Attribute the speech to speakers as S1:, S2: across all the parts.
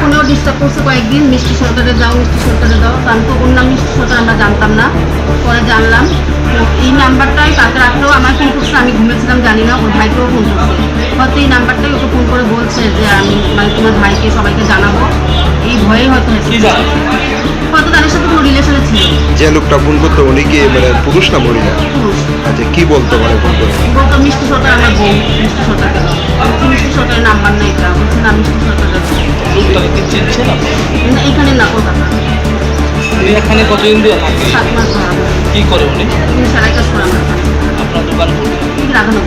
S1: ফোনেও ডিস্টার্ব করছে কয়েকদিন মিষ্টি সরকারে দাও মিষ্টি সরকারে দাও আমি তো ওর নাম মিষ্টি সরকার আমরা জানতাম না। পরে জানলাম তো এই নাম্বারটাই কালকে রাত্রেও আমার ফোন করছে আমি ঘুমেছিলাম জানি না ওর ভাইকেও ফোন করছে। হয়তো এই নাম্বারটাই ওকে ফোন করে বলছে যে আমি মানে তোমার ভাইকে সবাইকে জানাব। এই ভয়ে হয়তো হয়তো তাদের সাথে কোনো রিলেশনে ছিল।
S2: যে লোকটা ফোন করতো উনি কি মানে পুরুষ না মহিলা?
S1: পুরুষ।
S2: আচ্ছা কি বলতো মানে ফোন করে?
S1: বলতো মিষ্টি সরকার আমার বউ মিষ্টি সরকারকে দাও মিষ্টি সরকারের নাম্বার নেই এটা বলছে না মিষ্টি না, এখানে না কলকাতা
S3: উনি এখানে কতদিন দিয়ে থাকে?
S1: সাত মাস ধরা।
S3: কি করে উনি?
S1: তিনি সারাই কাজ করে
S3: আপনার দোকান
S1: রাখানো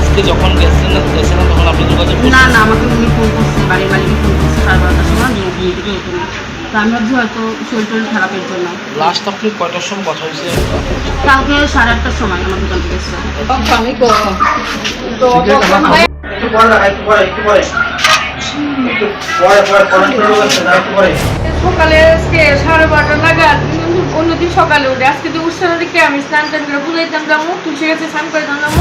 S3: আজকে যখন গেছেন না গেছিলেন তখন আপনি যোগাযোগ
S1: না না আমাকে উনি ফোন করছে বাড়ির মালিকে ফোন করছে সাড়ে বারোটার সময় যে ঘুম হয়তো শরীর টরীর খারাপের জন্য।
S3: লাস্ট আপনি কয়টার সময় কথা হয়েছে
S1: কালকে সাড়ে আটটার সময় আমার দোকান থেকে এসেছে
S4: সকালে আজকে সাড়ে বারোটা নাগাদ অন্যদিন সকালে উঠে আজকে তো উৎসাহ দিকে আমি স্নান টান করে বুঝাইতাম যাব তুলসী গাছে স্নান করে যাব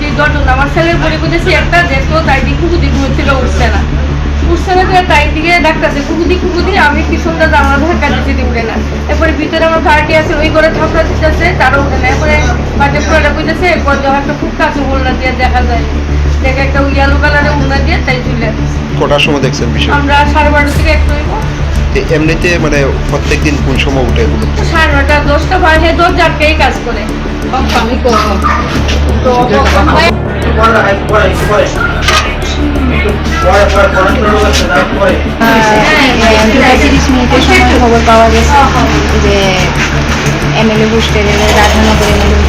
S4: যে ঘটনা আমার ছেলের বলে বুঝেছি একটা দেখতো তাই দিকে উঠছে না। উঠছে না করে তাই দিকে ডাক্তারছে কুকুদি কুকুদি আমি পিছনটা জানলা ধাক্কা দিতে দিয়ে উঠে না। এরপরে ভিতরে আমার ভাড়াটি আছে ওই ঘরে ঠাকুরা দিতেছে তারও উঠে না। এরপরে বাটে পুরোটা বুঝেছে এরপর যখন একটা খুব কাছে উল্লা দিয়ে দেখা যায়। দেখে একটা ইয়েলো কালারের উল্লা দিয়ে তাই তুলে
S2: কটার সময় দেখছেন বিষয়
S4: আমরা সাড়ে বারোটা থেকে একটু হইব।
S2: এমনিতে মানে প্রত্যেক দিন কোন সময় উঠে এগুলো?
S4: সাড়ে নটা দশটা বাজে দশ জাতকেই কাজ করে। আমি করব তো
S5: তিরিশ মিনিটের সময় খবর পাওয়া গেছে যে এমএলএ হোস্টেলের রাধানগর এমএলএ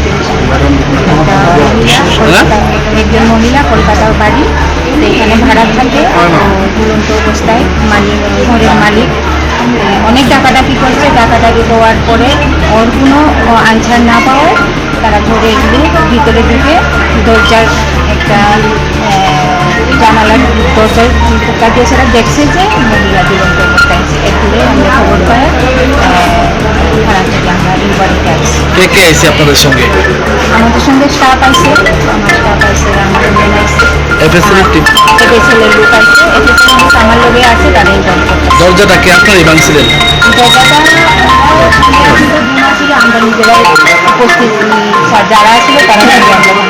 S5: হোস্টেলের একজন মহিলা কলকাতার বাড়ি এখানে ভাড়া থাকে ঝুলন্ত অবস্থায় মালিক ঘরের মালিক অনেক ডাকাডাকি করছে ডাকাডাকি দেওয়ার পরে ওর কোনো আনসার না পাওয়ায় তারা ঘরে গিয়ে ভিতরে ঢুকে দরজার একটা জানালার দরজার পোকা দিয়ে সেটা দেখছে যে মহিলা আছে আমরা খবর পাই ভাড়া থেকে আমরা বাড়িতে আসছি
S3: কে কে আছে। আপনাদের সঙ্গে
S5: আমাদের সঙ্গে স্টাফ আছে আমার স্টাফ আছে আমার মেন আছে
S3: FSL এর team?
S5: এফএসএল এর লোক আছে এফএসএল আমার আছে তারাই জব করতে
S3: দরজাটা কি? আপনারই ভাঙছিলেন
S5: জায়গাটা আমরা নিজেরাই উপস্থিত যারা ছিল তারা আমরা